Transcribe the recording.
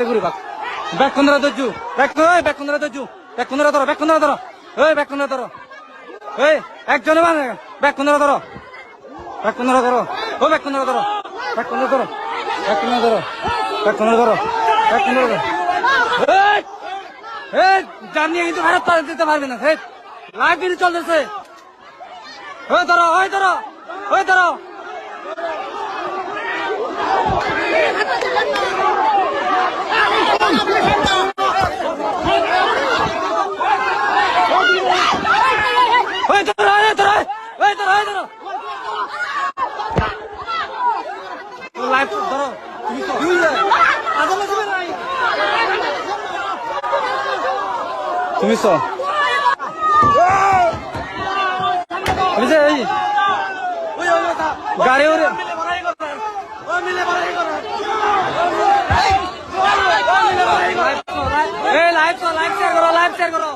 করি বাক back কোনরা দজু back ওই ধরো ব্যাক ধরো ওই ব্যাক ধরো ওই একজনে মানে ব্যাক ধরো ব্যাক ধরো ও ধরো ব্যাক ধরো ব্যাক ধরো ব্যাক ধরো ব্যাক ধরো এই জানিয়ে কিন্তু ভারত দিতে পারবে না লাইভ কিন্তু চলতেছে ওই ধরো ওই ধরো ওই ধরো ওই ধরো ওই ধরো ওই ধরো ওই ধরো লাইভ ধরো তুমি এই গাড়ি ওরে। লাইভ করো লাইভ শেয়ার করো।